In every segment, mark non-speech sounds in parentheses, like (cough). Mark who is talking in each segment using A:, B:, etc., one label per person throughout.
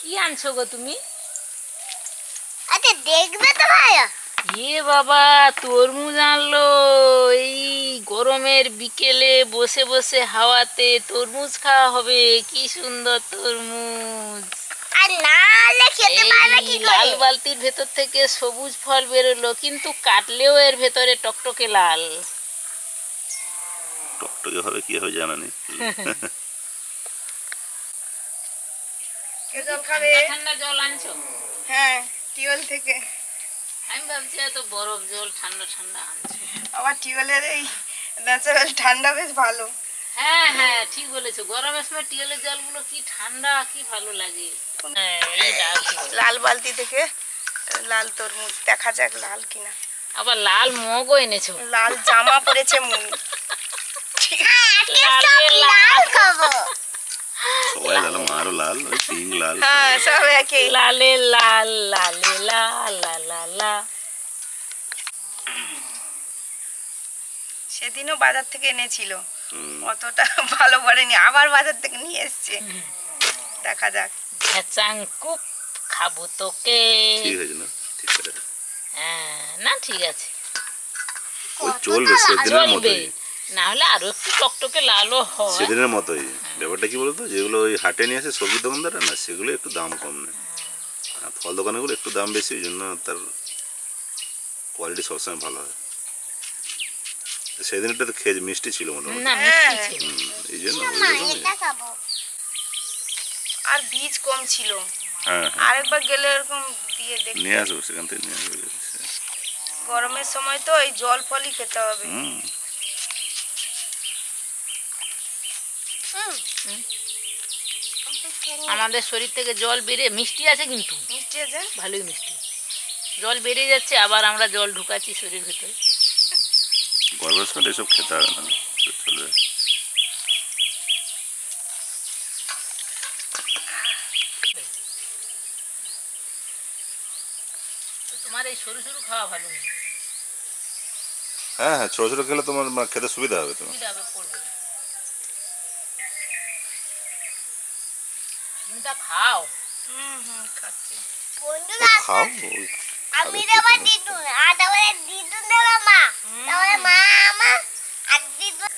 A: কি আনছো গো তুমি?
B: আচ্ছা দেখবে তো ভাইয়া
A: এ বাবা তরমুজ আনলো। এই গরমের বিকেলে বসে বসে হাওয়াতে তরমুজ খাওয়া হবে। কি সুন্দর তরমুজ।
B: আর না খেতে পারবে কি
A: এই লাল বালতির ভেতর থেকে সবুজ ফল বেরোলো কিন্তু কাটলেও এর ভেতরে টকটকে লাল।
C: টকটকে হবে কি হবে জানা নেই। (laughs)
D: জল খাবে
A: ঠান্ডা ঠান্ডা জল আনছো?
D: হ্যাঁ টিউবওয়েল থেকে।
A: আমি ভাবছি হয়তো বরফ জল ঠান্ডা ঠান্ডা আনছো।
D: আবার টিউবওয়েলের এই ন্যাচারাল ঠান্ডা বেশ ভালো।
A: হ্যাঁ হ্যাঁ ঠিক বলেছ। গরমের সময় টিউলের জলগুলো কি ঠান্ডা কি ভালো লাগে। হ্যাঁ এইটা আছে।
D: লাল বালতি থেকে লাল তরমুজ দেখা যাক লাল কিনা।
A: আবার লাল মগও এনেছো।
D: লাল জামা পরেছে মুন
A: লালে লাল
B: লাল খাব।
C: সবাই লাল মারও লাল ওই পিঙ্ক লাল
D: হ্যাঁ সব একই
A: লালে লাল লালে লাল লা লা লা
D: সেদিনও বাজার থেকে এনেছিল। অতটা ভালো পড়েনি আবার বাজার থেকে নিয়ে এসছে। দেখা যাক।
A: খাব তোকে।
C: ঠিক আছে না? ঠিক আছে
A: হ্যাঁ না ঠিক আছে।
C: ওই চলবে সেদিনের মতোই।
A: না হলে আরও একটু টকটকে লালও হয়।
C: সেদিনের মতোই। ব্যাপারটা কি বলতো? যেগুলো ওই হাটে নিয়ে আসে সবজি দোকানদাররা না সেগুলো একটু দাম কম নেয়। আর ফল দোকানগুলো একটু দাম বেশি ওই জন্য তার কোয়ালিটি সবসময় ভালো হয়। সেদিনটা তো খেয়ে মিষ্টি ছিল মোটামুটি।
A: না
D: হ্যাঁ।
A: মিষ্টি ছিল।
C: হুম, এই জন্য
D: আর বীজ কম ছিল।
C: হ্যাঁ হ্যাঁ।
D: আরেকবার গেলে এরকম দিয়ে দেখ
C: নিয়ে আসব সেখান থেকে নিয়ে আসব।
D: গরমের সময় তো এই জল ফলই খেতে হবে।
A: আমাদের শরীর থেকে জল বেড়ে মিষ্টি আছে কিন্তু।
D: মিষ্টি আছে?
A: ভালোই মিষ্টি। জল বেড়ে যাচ্ছে আবার আমরা জল ঢুকাচ্ছি শরীর ভেতরে।
C: গরমের সময় এসব খেতে হবে না। তো চলবে
A: তোমার এই সরু সরু খাওয়া ভালো না।
C: হ্যাঁ হ্যাঁ ছোটো ছোটো খেলে তোমার মানে খেতে সুবিধা হবে তোমার।
A: সুবিধা হবে পড়বে না। খাও।
D: হুম হুম খাচ্ছি।
B: বন্ধুরা
C: খাও
B: আমি দেবো দিদুন আর তারপরে দিদুন দেবে মা। তারপরে মা আমার আর দিদুন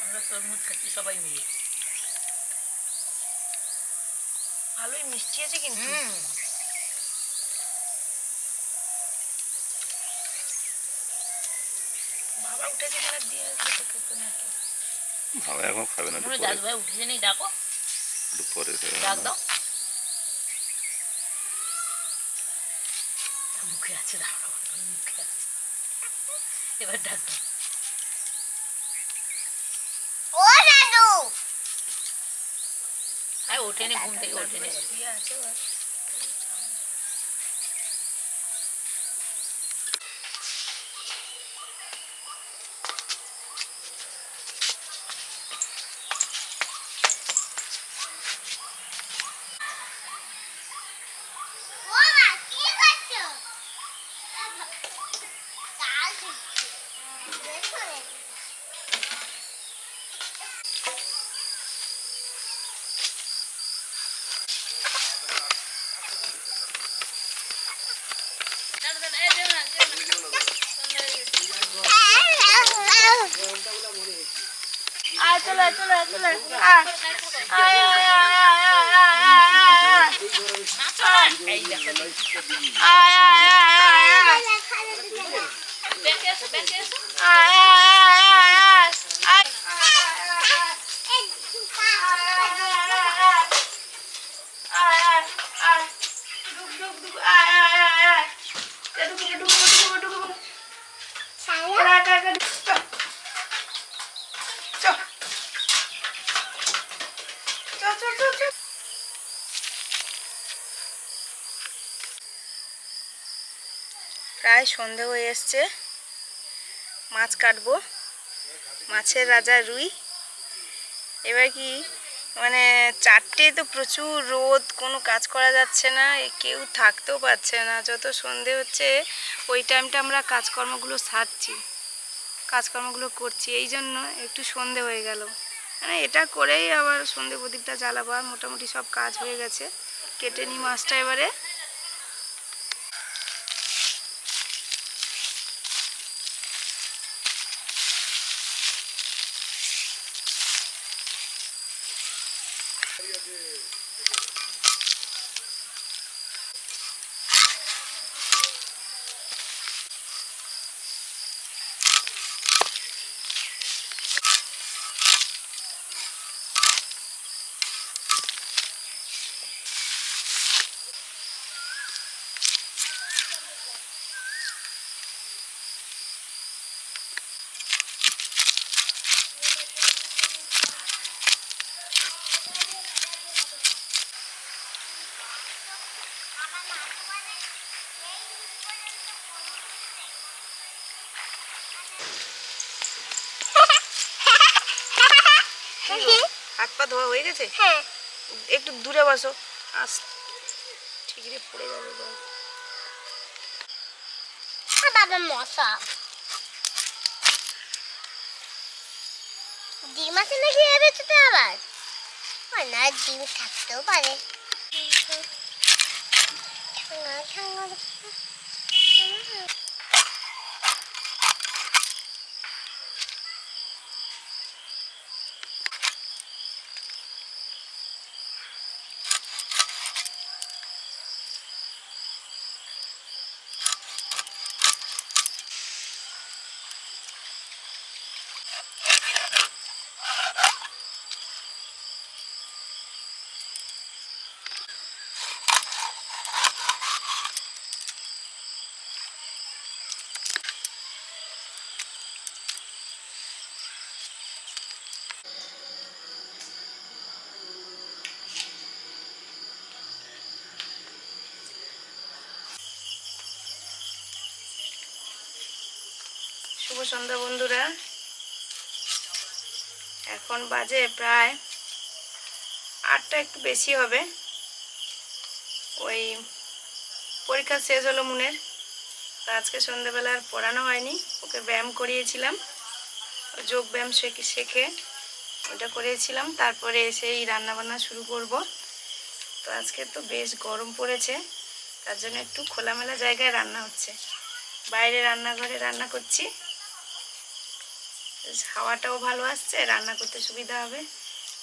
A: আমরা তরমুজ খাচ্ছি সবাই মিলে।
D: ভালোই মিষ্টি আছে কিন্তু। বাবা উঠেছে কিনা দিয়ে তো।
C: বাবা এখন খাবে না একটু পরে।
A: দাদু ভাই উঠেছে নেই ডাকো
C: একটু পরে খাবে
A: ডাক দাও তার মুখে আছে মুখে আছে এবার ডাক দাও
B: ও দাদু
A: ওঠেনি ঘুম থেকে ওঠেনি
D: আছে ও।
B: ও মা কি করছ কাল দিচ্ছি দেখো রে।
D: আয় চলে আয়, চলে আয়, চলে আয়। আয়। আয়, আয়, আয়, আয়, আয়, আয়, আয়, আয়।
A: এই দেখো
D: আয়, আয়, আয়, আয়, আয়।
A: ব্যাকে এসো ব্যাকে এসো
D: আয়, আয়, আয়, আয়, আয়। আয়, আয়, আয়। ঢুক, ঢুক, ঢুক। আয়, আয়, আয়, আয়। এ ঢুকু, ঢুকু, ঢুকু, ঢুকু, ঢুকু। এরা একা একা ঢুক। চ। চ। চ, চ, চ, চ। প্রায় সন্ধে হয়ে এসছে। মাছ কাটবো। মাছের রাজা রুই। এবার কি মানে চারটে তো প্রচুর রোদ, কোনো কাজ করা যাচ্ছে না কেউ থাকতেও পারছে না। যত সন্ধে হচ্ছে, ওই টাইমটা আমরা কাজকর্মগুলো সারছি, কাজকর্মগুলো করছি। এই জন্য একটু সন্ধে হয়ে গেল। মানে এটা করেই আবার সন্ধে প্রদীপটা জ্বালাবো, আর মোটামুটি সব কাজ হয়ে গেছে। কেটে নিই মাছটা এবারে। গেছে
B: হ্যাঁ।
D: একটু দূরে বসো। আস। ঠিক রে পড়ে যাবে
B: বাবা মশা। ডিম আছে নাকি এর ভেতরে আবার? না ডিম থাকতেও পারে। ঠাঙ্গা, ঠাঙ্গা।
D: শুভ সন্ধ্যা বন্ধুরা। এখন বাজে প্রায় আটটা একটু বেশি হবে। ওই পরীক্ষা শেষ হলো মুনের আজকে সন্ধ্যেবেলা আর পড়ানো হয়নি। ওকে ব্যায়াম করিয়েছিলাম। যোগ ব্যায়াম শেখে শেখে। ওটা করেছিলাম। তারপরে এসেই রান্নাবান্না শুরু করব। তো আজকে তো বেশ গরম পড়েছে, তার জন্য একটু খোলামেলা জায়গায় রান্না হচ্ছে। বাইরে রান্নাঘরে রান্না করছি। হাওয়াটাও ভালো আসছে, রান্না করতে সুবিধা হবে।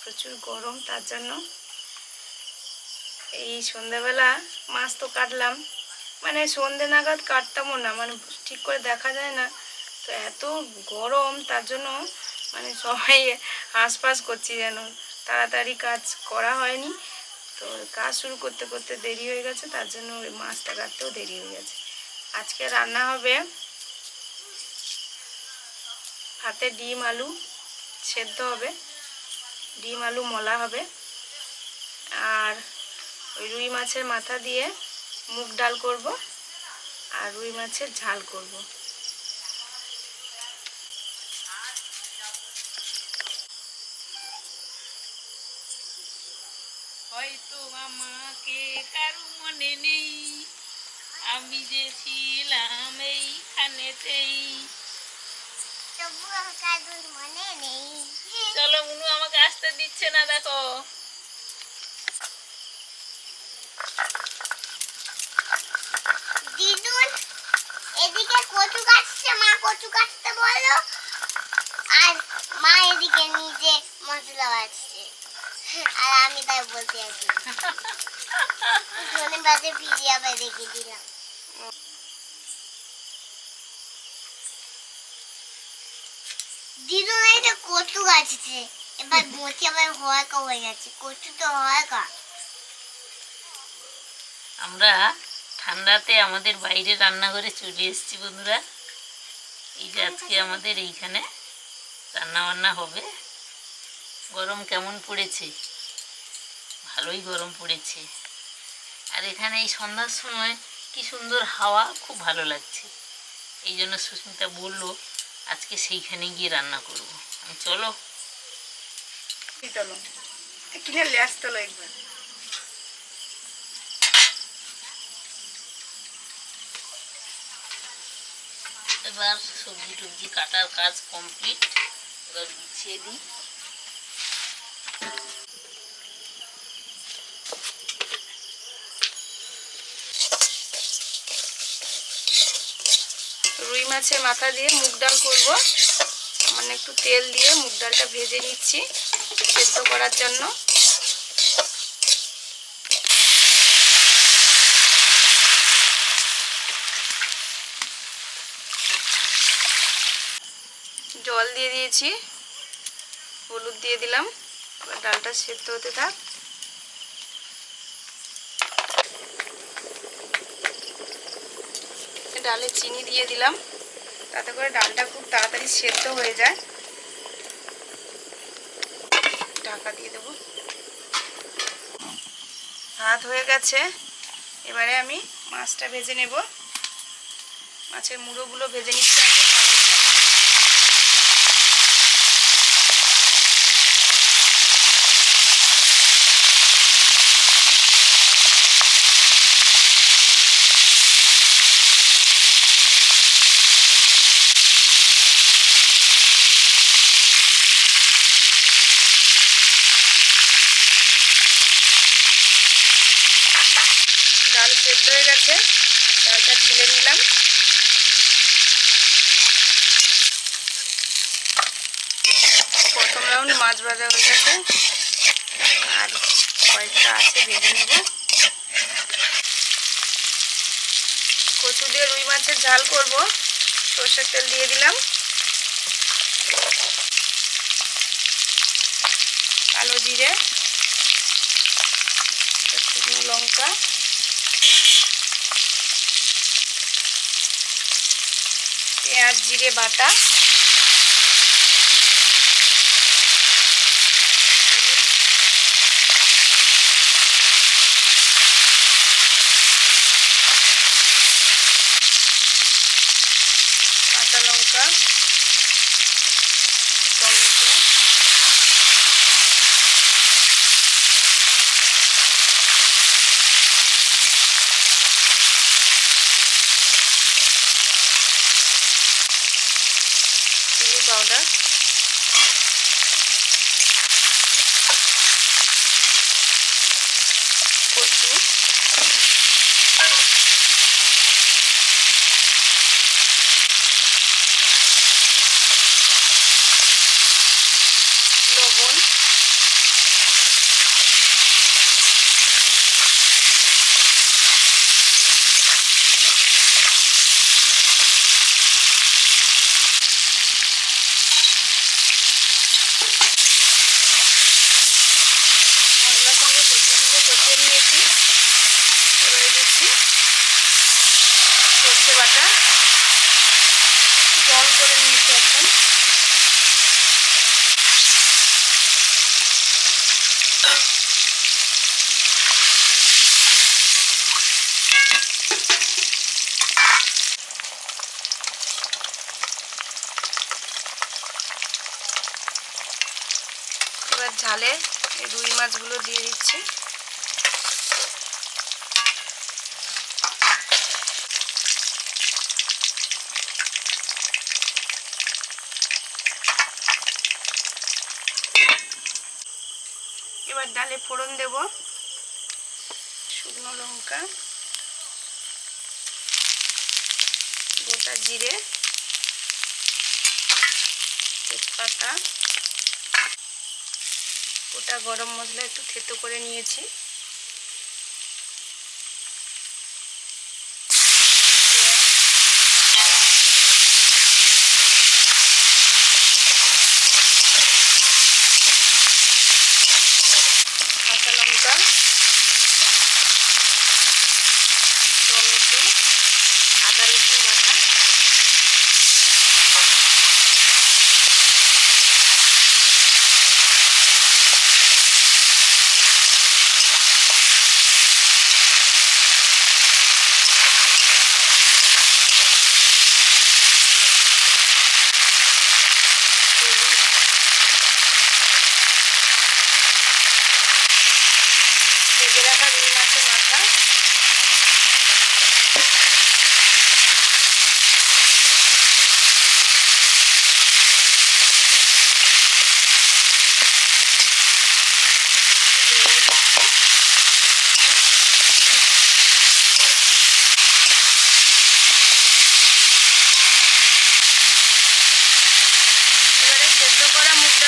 D: প্রচুর গরম, তার জন্য এই সন্ধ্যাবেলা মাছ তো কাটলাম। মানে সন্ধে নাগাদ কাটতামও না মানে ঠিক করে দেখা যায় না। তো এত গরম, তার জন্য মানে সবাই হাঁসফাঁস করছি যেন। তাড়াতাড়ি কাজ করা হয়নি। তো কাজ শুরু করতে করতে দেরি হয়ে গেছে, তার জন্য ওই মাছটা কাটতেও দেরি হয়ে গেছে। আজকে রান্না হবে হাতে ডিম, আলু সেদ্ধ হবে। ডিম, আলু, মলা হবে। আর ওই রুই মাছের মাথা দিয়ে মুগ ডাল করব, আর রুই মাছের ঝাল করব।
A: আমাকে কারু মনে নেই। আমি যে ছিলাম এইখানেতেই। চলো মুনু আমাকে আসতে দিচ্ছে না দেখো।
B: দিদুন এদিকে কচু কাটছে মা কচু কাটতে বলল। আর মা এদিকে নিজে মশলা বাটছে। আর আমি তাই বলতে আছি (laughs) ধনে বাজে আবার রেখে দিলাম দিদুন এটা কচু গাছছে এবার বসে আবার হওয়া কা হয়ে যাচ্ছে কচু তো হওয়া কা
A: আমরা ঠান্ডাতে আমাদের বাইরে রান্নাঘরে চলে এসেছি বন্ধুরা। এই যে আজকে আমাদের এইখানে রান্না বান্না হবে। গরম কেমন পড়েছে? ভালোই গরম পড়েছে। আর এখানে এই সন্ধ্যার সময় কি সুন্দর হাওয়া খুব ভালো লাগছে। এই জন্য সুস্মিতা বলল আজকে সেইখানে গিয়ে রান্না করব। আমি চলো।
D: চলো। কিনে লেস তোলো একবার।
A: এবার সবজি টবজি কাটার কাজ কমপ্লিট এবার গুছিয়ে দিই
D: রুই মাছের মাথা দিয়ে মুগ ডাল করব। মানে একটু তেল দিয়ে মুগ ডালটা ভেজে নিচ্ছি সেদ্ধ করার জন্য। জল দিয়ে দিয়েছি, হলুদ দিয়ে দিলাম ডালটা সেদ্ধ হতে থাক। ডালে চিনি দিয়ে দিলাম। তাতে করে ডালটা খুব তাড়াতাড়ি সেদ্ধ হয়ে যায়। ঢাকা দিয়ে দেবো। হাত হয়ে গেছে। এবারে আমি মাছটা ভেজে নেব। মাছের মুড়োগুলো ভেজে নিচ্ছি আগে ডালের জন্য ডাল সেদ্ধ হয়ে গেছে। ডালটা ঢেলে নিলাম। প্রথম রাউন্ড মাছ ভাজা হয়ে গেছে। আর কয়েকটা আছে, ভেজে নেব। কচু দিয়ে রুই মাছের ঝাল করব। সর্ষের তেল দিয়ে দিলাম। কালো জিরে লঙ্কা। পেঁয়াজ জিরে বাটা। হলুদ, কাঁচা লঙ্কা। পাউডার এবারে দিচ্ছি। সর্ষে বাটা। জল করে নিয়েছি একদম। এবার ঝালে রুই মাছগুলো দিয়ে দিচ্ছি। এবার ডালে ফোড়ন দেব। শুকনো লঙ্কা, গোটা জিরে, তেজপাতা, গোটা গরম মশলা একটু থেতো করে নিয়েছি।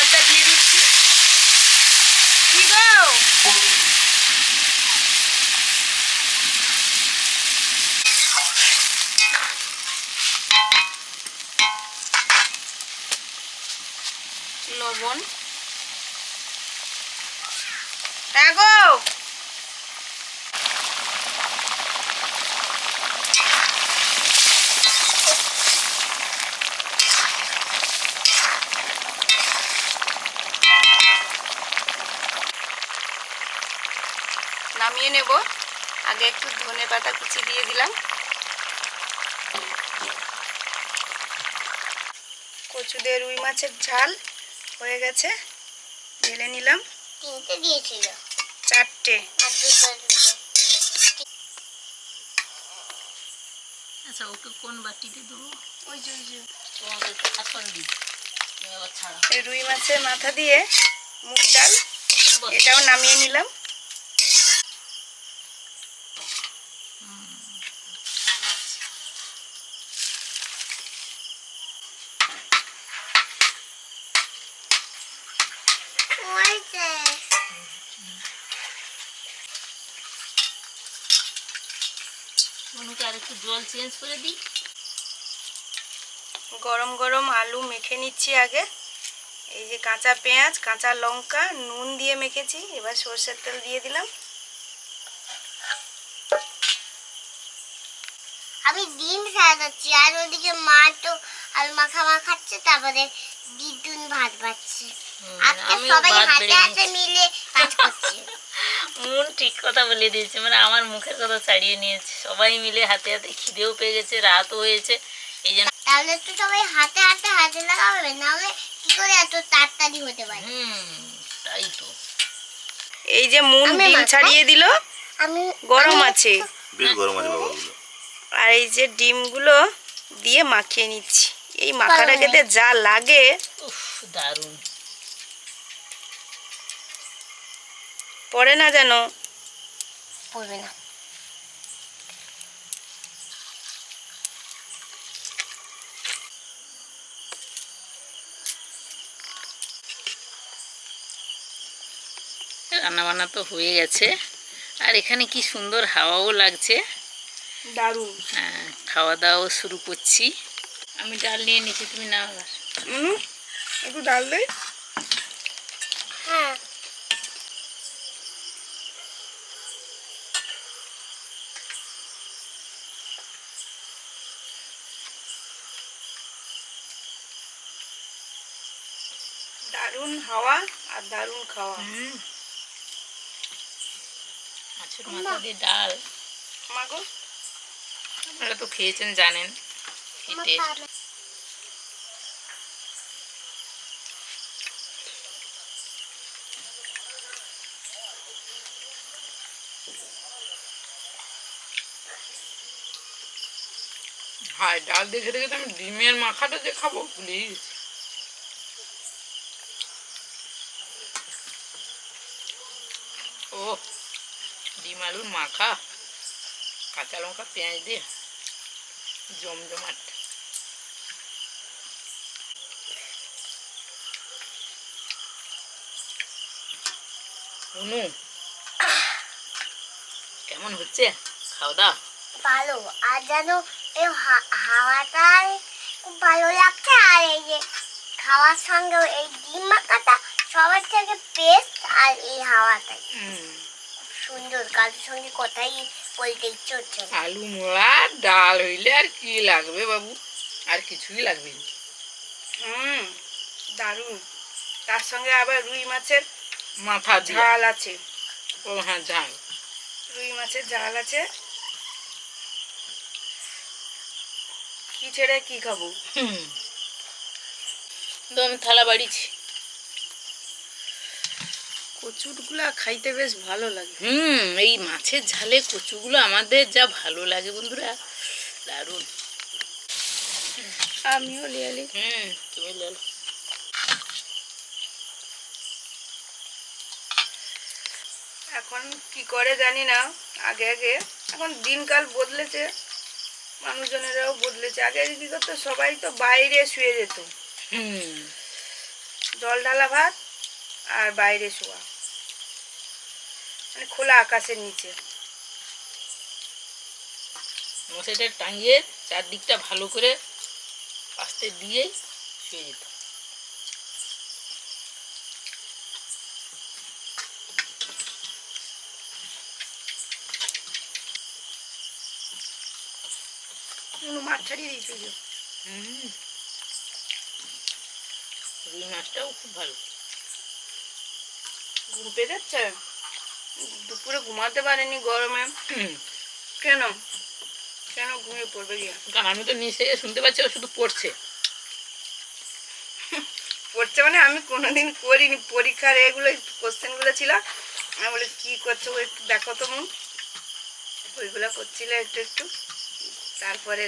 D: জলটা দিয়ে দিচ্ছি কি গো লবণ। হ্যাঁ গো। নামিয়ে নেব। আগে একটু ধনে পাতা কুচি দিয়ে দিলাম। কচুদের রুই মাছের ঝাল হয়ে গেছে। ঢেলে নিলাম।
B: তিনটে দিয়েছিল।
D: চারটে।
B: আর দুটো দুটো।
A: আচ্ছা ওকে কোন বাটিতে দেবো?
D: ওই যে ওই যে। রুই মাছের মাথা দিয়ে মুগ ডাল এটাও নামিয়ে নিলাম।
B: ওই যে
A: অনুকে আর একটু জল চেঞ্জ করে দিই।
D: গরম গরম আলু মেখে নিচ্ছি আগে। এই যে কাঁচা পেঁয়াজ কাঁচা লঙ্কা নুন দিয়ে মেখেছি এবার সর্ষের তেল দিয়ে দিলাম।
B: আমি ডিম সাজাচ্ছি আর ওদিকে মা তো আলু মাখা মাখাচ্ছে তারপরে দিদুন ভাত
A: হুম,
B: আজকে সবাই হাতে মিলে কাজ করছে। (laughs)
A: মন ঠিক কথা বলে দিয়েছে মানে আমার মুখের কথা ছাড়িয়ে নিয়েছে। সবাই মিলে হাতে হাতে খিদেও পেয়ে গেছে রাতও হয়েছে। এই জন্য
B: তাহলে তো সবাই হাতে হাতে হাতে লাগাবে নাহলে কি করে এত তাড়াতাড়ি হতে পারে?
A: হুম তাই তো।
D: এই যে মুন ডিম ছাড়িয়ে দিল
B: আমি
D: গরম আছে।
C: বেশ গরম আছে বাবাগুলো
D: আর এই যে ডিমগুলো দিয়ে মাখিয়ে নিচ্ছি। এই মাখাটা খেতে যা লাগে।
A: উফ দারুণ।
D: পড়ে না যেন?
B: পড়বে না।
A: রান্না বান্না তো হয়ে গেছে। আর এখানে কি সুন্দর হাওয়াও লাগছে।
D: দারুণ।
A: হ্যাঁ খাওয়া দাওয়াও শুরু করছি। আমি ডাল নিয়ে নিচ্ছি তুমি না
D: একটু ডাল দে
B: হ্যাঁ
D: দারুণ হাওয়া আর দারুণ খাওয়া।
A: মাছের মাথা দিয়ে ডাল।
D: মাগো
A: আপনারা তো খেয়েছেন জানেন। কি টেস্ট
B: খাবে।
A: হ্যাঁ ডাল দেখে দেখে তো আমি ডিমের মাখাটা যে খাব প্লিজ ও মাখা, কাঁচা লঙ্কা, পেঁয়াজ দিয়ে জমজমাট। অনু কেমন হচ্ছে? খাওয়া দাওয়া
B: ভালো। আর যেন এই হাওয়াটাই খুব ভালো লাগছে। আর এই যে খাওয়ার সঙ্গে এই ডিম মাখাটা সবার থেকে বেস্ট আর এই হাওয়াটাই।
A: হুম।
B: সুন্দর কারোর সঙ্গে কথাই বলতে ইচ্ছে হচ্ছে
A: আলু মোড়া ডাল হইলে আর কি লাগবে বাবু? আর কিছুই লাগবে না।
D: হুম দারুণ। তার সঙ্গে আবার রুই মাছের
A: মাথা
D: ঝাল আছে।
A: ও হ্যাঁ ঝাল।
D: রুই মাছের ঝাল আছে। কি ছেড়ে কি খাব?
A: হুম। তো আমি থালা বাড়িছি।
D: কচুরগুলা খাইতে বেশ ভালো লাগে।
A: হুম এই মাছের ঝালে কচুগুলো আমাদের যা ভালো লাগে বন্ধুরা দারুণ।
D: আমিও লিয়ালি।
A: হুম তুমি লেলো
D: এখন কি করে জানি না আগে আগে এখন দিনকাল বদলেছে মানুষজনেরাও বদলেছে। আগে আগে কি করতো সবাই তো বাইরে শুয়ে যেত।
A: হুম।
D: জল ঢালা ভাত আর বাইরে শোয়া। মানে খোলা আকাশের নিচে।
A: মশাইটা টাঙিয়ে চারদিকটা ভালো করে আস্তে দিয়েই শুয়ে যেত
D: মাছ ছাড়িয়ে দিয়েছিল
A: হুম। রুই মাছটাও খুব ভালো।
D: ঘুম পেয়ে যাচ্ছে দুপুরে ঘুমাতে পারেনি গরমে। কেন? কেন ঘুমিয়ে পড়বে গিয়ে?
A: আমি তো নিচে শুনতে পাচ্ছি ও শুধু পড়ছে।
D: পড়ছে মানে আমি কোনোদিন করিনি। পরীক্ষার এগুলো কোশ্চেনগুলো ছিল। আমি বলি কী করছ? একটু দেখো তো মুখ ওইগুলো করছিল একটু একটু। তারপরে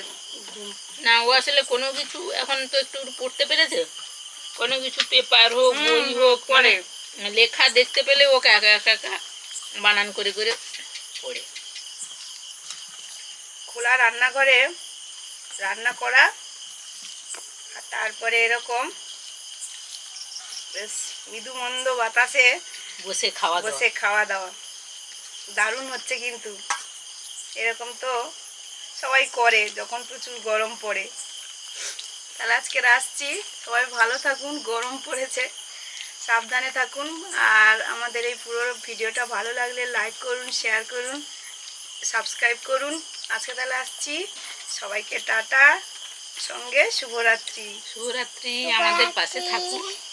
D: ঘুম।
A: না ও আসলে কোনো কিছু এখন তো একটু পড়তে পেরেছে? কোনো কিছু পেপার হোক বই হোক। মানে লেখা দেখতে পেলে ওকে একা একা একা বানান করে করে পড়ে।
D: খোলা রান্নাঘরে রান্না করা আর তারপরে এরকম বেশ মৃদু মন্দ বাতাসে
A: বসে খাওয়া
D: বসে খাওয়া দাওয়া। দারুণ হচ্ছে কিন্তু। এরকম তো সবাই করে যখন প্রচুর গরম পড়ে। তাহলে আজকে আসছি। সবাই ভালো থাকুন গরম পড়েছে। সাবধানে থাকুন। আর আমাদের এই পুরো ভিডিওটা ভালো লাগলে লাইক করুন শেয়ার করুন সাবস্ক্রাইব করুন। আজকে তাহলে আসছি। সবাইকে টাটা। সঙ্গে শুভরাত্রি।
A: শুভরাত্রি। আমাদের পাশে থাকুন।